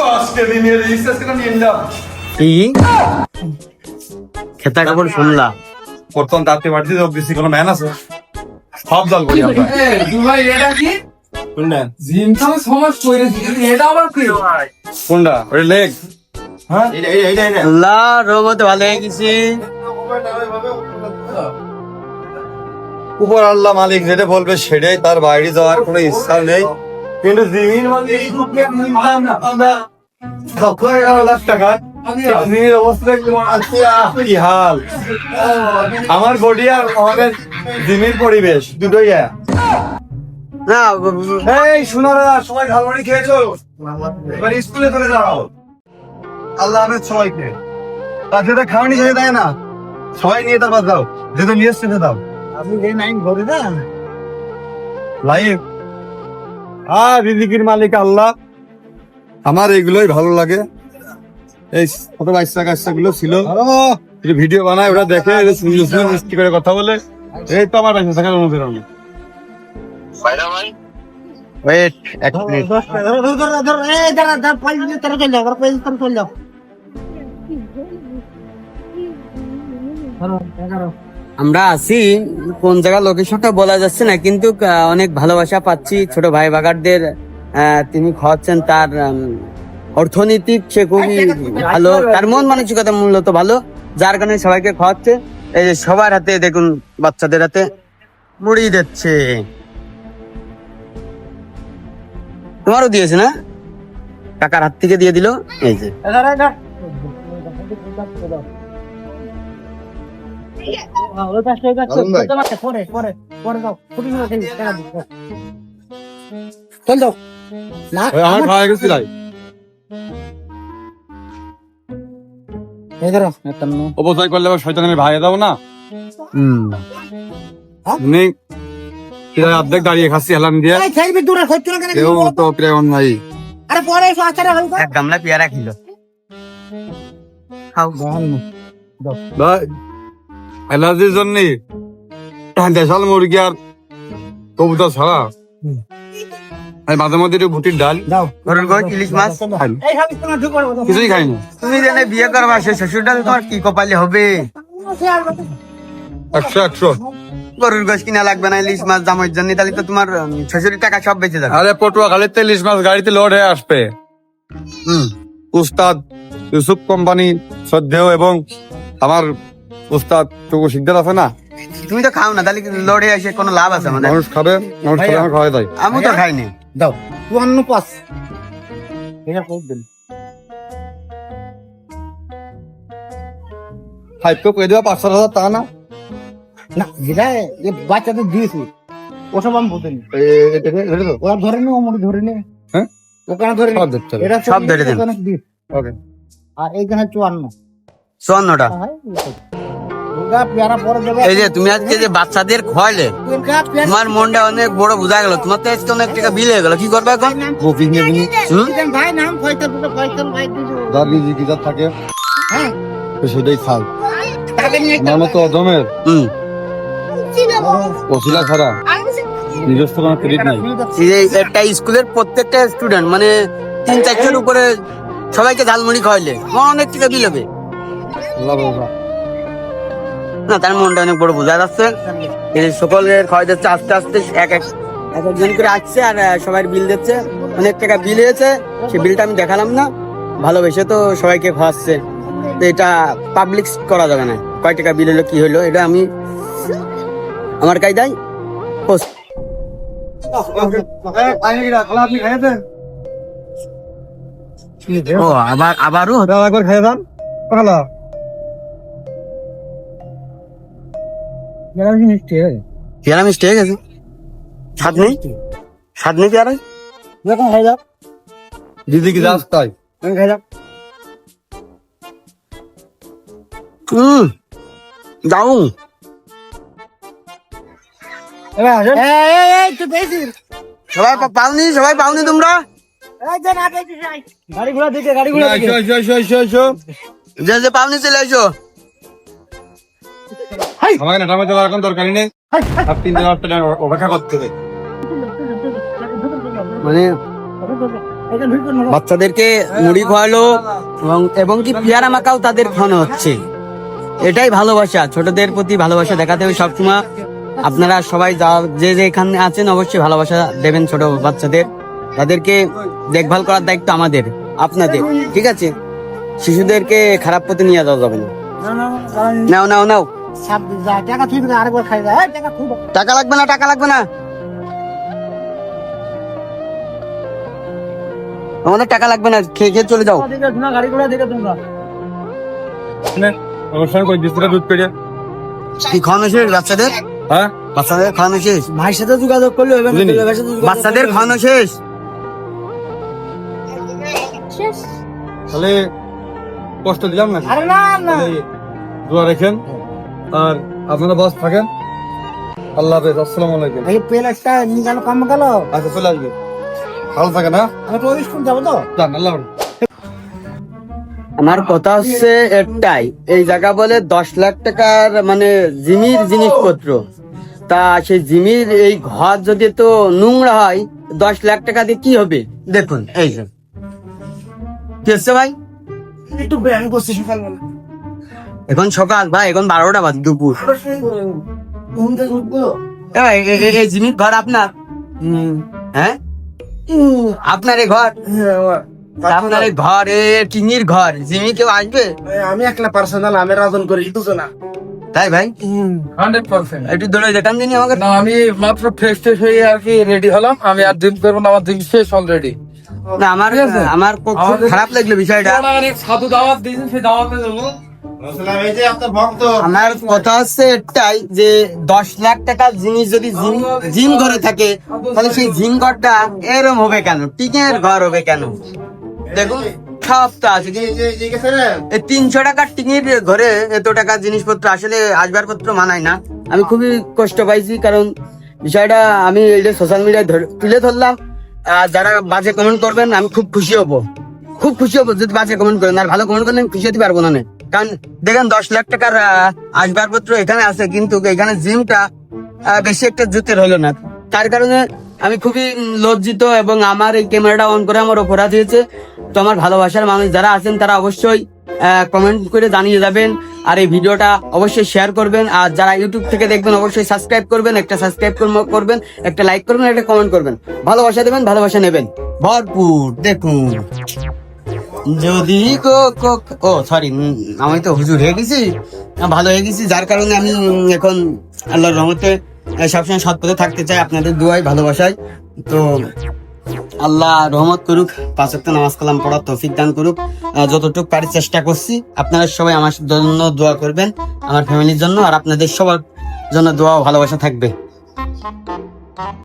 দশ কেজি নিয়ে রিচার্জ করে নিয়ে নিলাম। কি? খেতা কাপড় শুনলা। প্রথম তাতে বাড়িতে যোগ দিচ্ছি কোনো ম্যান আছে। সব জল করি আমরা। দুবাই এটা কি? কোনটা? জিম তো সমাজ করে এটা আবার কি? কোনটা? ওটা লেগ। হ্যাঁ? ভালো হয়ে গেছি। উপর আল্লাহ মালিক যেটা বলবে সেটাই তার বাইরে যাওয়ার কোনো ইচ্ছা নেই। কিন্তু এগারো লাখ টাকা। জিমির অবস্থা কেমন কি হাল? আমার বডি আর আমাদের জিমির পরিবেশ দুটোই না এই শোনারা সবাই ঝালমুড়ি খেয়েছো? এবার স্কুলে চলে যাও। আল্লাহ হাফেজ সবাইকে। তার যেটা খাওয়ানি ছেড়ে দেয় না। সবাই নিয়ে তারপর দাও যেটা নিয়ে এসছে দাও। আপনি যে নাইন ভরে না। লাইভ আর রিজিকির মালিক আল্লাহ। আমার এগুলোই ভালো লাগে। এই ছোট বাচ্চা কাচ্চা গুলো ছিল। ভিডিও বানায় ওরা দেখে মিষ্টি করে কথা বলে। এই তো আমার বাচ্চা থাকার অনুপ্রেরণা ওয়েট এক মিনিট আমরা আছি কোন জায়গা লোকেশনটা বলা যাচ্ছে না কিন্তু অনেক ভালোবাসা পাচ্ছি ছোট ভাই বাগারদের তিনি খাওয়াচ্ছেন তার অর্থনৈতিক সে খুবই ভালো তার মন মানসিকতা মূলত ভালো যার কারণে সবাইকে খাওয়াচ্ছে। এই যে সবার হাতে দেখুন বাচ্চাদের হাতে মুড়ি দিচ্ছে। তোমারও দিয়েছে না? কাকার হাত থেকে দিয়ে দিল? এই যে। ওই আমার খাওয়া গেছিল অবশ্যই করলে আবার শয়তানের ভাই দাও না অর্ধেক দাঁড়িয়ে খাচ্ছি হেলান দিয়ে কেউ তো প্রেম নাই এক গামলা পেয়ারা খিল খাও ভাই। অ্যালার্জির জন্য দেশাল মুরগি আর কবুতর ছাড়া। আমি মাঝে মধ্যে একটু ভুটির ডাল। ইলিশ মাছ? খাই তুমি জানে বিয়ে করবা সে শ্বশুরটা তোমার কি কপালে হবে? একশো একশো। গরুর গোশ কিনা লাগবে না ইলিশ মাছ দামের জন্য তাহলে তো তোমার শ্বশুরের টাকা সব বেঁচে যাবে। আরে পটুয়া খালিতে ইলিশ মাছ গাড়িতে লোড হয়ে আসবে। হুম। উস্তাদ ইউসুফ কোম্পানি শ্রদ্ধেয় এবং আমার উস্তাদ টুকু সিদ্ধার আছে না? তুমি তো খাও না তাহলে লড়ে এসে কোনো লাভ আছে আমাদের? মানুষ খাবে মানুষ খাবে আমার খাওয়াই দেয় আমি তো খাইনি। দাও চুয়ান্ন পাঁচ। ফাইভ কো পেয়ে দেওয়া পাঁচশো হাজার টাকা না? না যেটা বাচ্চাদের দিয়েছি ওসব আমি এটা এটা তো? ওরা ধরে নে ওমর ধরে নে। হ্যাঁ? ওখানে ধরে নে। সব এটা ধরে দেন। ওকে আর এইখানে চুয়ান্ন। চুয়ান্নটা। এই যে তুমি আজকে যে বাচ্চাদের পেয়ারা তোমার মনটা অনেক বড় বোঝা গেল তোমার তো আজকে অনেক টাকা বিল হয়ে গেল কি করবে এখন? রিজিক যার থাকে হ্যাঁ। তো সেটাই নিয়ে আমার মতো অদমের। হুম। ওসিলা ছাড়া। নিজস্ব কোনো ক্রেডিট নাই। এই যে একটা স্কুলের প্রত্যেকটা স্টুডেন্ট মানে তিন চারশোর উপরে সবাইকে ঝালমুড়ি খাওয়াইলে অনেক টাকা বিল হবে। না তার মনটা অনেক বড় বোঝা যাচ্ছে। সকলের খাওয়াই যাচ্ছে আস্তে আস্তে এক এক এক একজন করে আসছে আর সবাই বিল দিচ্ছে। অনেক টাকা বিল হয়েছে সে বিলটা আমি দেখালাম না। ভালোবেসে তো সবাইকে খাওয়াচ্ছে। তো এটা পাবলিক করা যাবে না। কয় টাকা বিল হলো কি হলো এটা আমি আমার কায়দায় খাইয়েছেন? ও আবার আবারও একবার খাইয়ে যান। ভালো পেয়ারা মিষ্টি হয়ে গেছে। স্বাদ নেই? স্বাদ নেই পেয়ারা যখন হয়ে যাক দিদি কি যাস তাই? হয়ে যাক হুম দারুণ সবাই পাওনি? সবাই পাওনি তোমরা। গাড়ি ঘোড়া দিকে গাড়ি ঘোড়া যে যে পাওনি চলে এসো। আমাকে নেটা মধ্যে এখন দরকারই নেই। আর তিন দিন অপেক্ষা করতে হবে। মানে বাচ্চাদেরকে মুড়ি খাওয়ালো এবং এবং কি পেয়ারা মাকাও তাদের খাওয়ানো হচ্ছে। এটাই ভালোবাসা ছোটদের প্রতি ভালোবাসা দেখাতে হবে সবসময়। আপনারা সবাই যা- যে যেখানে আছেন অবশ্যই ভালোবাসা দেবেন ছোট বাচ্চাদের। তাদেরকে দেখভাল করার দায়িত্ব আমাদের আপনাদের ঠিক আছে? শিশুদেরকে খারাপ পথে নিয়ে যাওয়া যাবে না। না না কারণ নাও নাও নাও। টাকা তুই আরেকবার খাই টাকা টাকা লাগবে না টাকা লাগবে না। আমাদের টাকা লাগবে না খেয়ে খেয়ে চলে যাও। গাড়ি করে দেখে তোমরা। আমার সঙ্গে কই দিচ্ছে দুধ পেড়ে? কি খাওয়ানো শেষ বাচ্চাদের? হ্যাঁ? বাচ্চাদের খাওয়ানো শেষ ভাইয়ের সাথে যোগাযোগ করলে হবে না বাচ্চাদের খাওয়ানো শেষ তাহলে কষ্ট দিলাম না আরে না না। দোয়া রেখেন। আর আপনারা বাস থাকেন। আল্লাহ হাফেজ আসসালামু আলাইকুম। এই পেলাসটা নিকালো কাম গেল? আচ্ছা চলে আসবে। ভালো থাকে না আমি তো স্কুল যাব তো। যান আল্লাহ আমার কথা হচ্ছে একটাই এই জায়গা বলে দশ লাখ টাকার মানে জিমির জিনিসপত্র। তা সেই জিমির এই ঘর যদি তো নোংরা হয় দশ লাখ টাকা দিয়ে কি হবে? দেখুন এই যে। কি হচ্ছে ভাই? একটু ব্যায়াম করছি সকালবেলা। এখন সকাল ভাই এখন বারোটা বাজ দুপুর। এই, ঘর আপনার? হ্যাঁ? আপনার এই ঘর? আপনার এই ঘর এ টিঙির ঘর। জিমি কেউ আসবে? আমি একলা পার্সোনাল আমি রাজন করি দুজনা। তাই ভাই? Hundred percent. একটু দৌড়ে দেখান দিনি আমাকে? না আমি মাত্র ফ্রেশ ফ্রেশ হয়ে আর কি রেডি হলাম। আমি আর জিম করব না আমার জিম শেষ অলরেডি না আমার আমার খুব খারাপ লাগল বিষয়টা। সাধু দাওয়াত দিয়েছেন সেই দাওয়াতে যাব। আমার কথা হচ্ছে একটাই যে দশ লাখ টাকার জিনিস যদি জিম ঘরে থাকে তাহলে সেই জিম ঘরটা এরম হবে কেন? টিকের ঘর হবে কেন? দেখুন আছে। তিনশো টাকার টিঙের ঘরে এত টাকার জিনিসপত্র আসলে আসবাবপত্র মানায় না। আমি খুবই কষ্ট পাইছি কারণ বিষয়টা আমি এই যে সোশ্যাল মিডিয়ায় তুলে ধরলাম। আর যারা বাজে কমেন্ট করবেন আমি খুব খুশি হব। খুব খুশি হব যদি বাজে কমেন্ট করেন আর ভালো কমেন্ট করেন আমি খুশি হতে পারব নে। কারণ দেখেন দশ লাখ টাকার আসবাবপত্র এখানে আছে, কিন্তু এখানে জিমটা বেশি একটা জুতের হলো না। তার কারণে আমি খুবই লজ্জিত এবং আমার এই ক্যামেরাটা অন করে আমার অপরাধ হয়েছে। তো আমার ভালোবাসার মানুষ যারা আছেন, তারা অবশ্যই কমেন্ট করে জানিয়ে যাবেন। আর এই ভিডিওটা অবশ্যই শেয়ার করবেন। আর যারা ইউটিউব থেকে দেখবেন, অবশ্যই সাবস্ক্রাইব করবেন, একটা সাবস্ক্রাইব করবেন, একটা লাইক করবেন, একটা কমেন্ট করবেন। ভালোবাসা দেবেন, ভালোবাসা নেবেন। ভরপুর, দেখুন। যদি ও সরি আমি তো হুজুর হয়ে গেছি। ভালো হয়ে গেছি, যার কারণে আমি এখন আল্লাহর রহমতে সবসময় সৎ পথে থাকতে চাই, আপনাদের দুয়াই ভালোবাসায়। তো আল্লাহ রহমত করুক, পাঁচ ওয়াক্ত নামাজ কালাম পড়ার তৌফিক দান করুক। যতটুকু পারি চেষ্টা করছি, আপনারা সবাই আমার জন্য দোয়া করবেন, আমার ফ্যামিলির জন্য, আর আপনাদের সবার জন্য দোয়া ভালোবাসা থাকবে।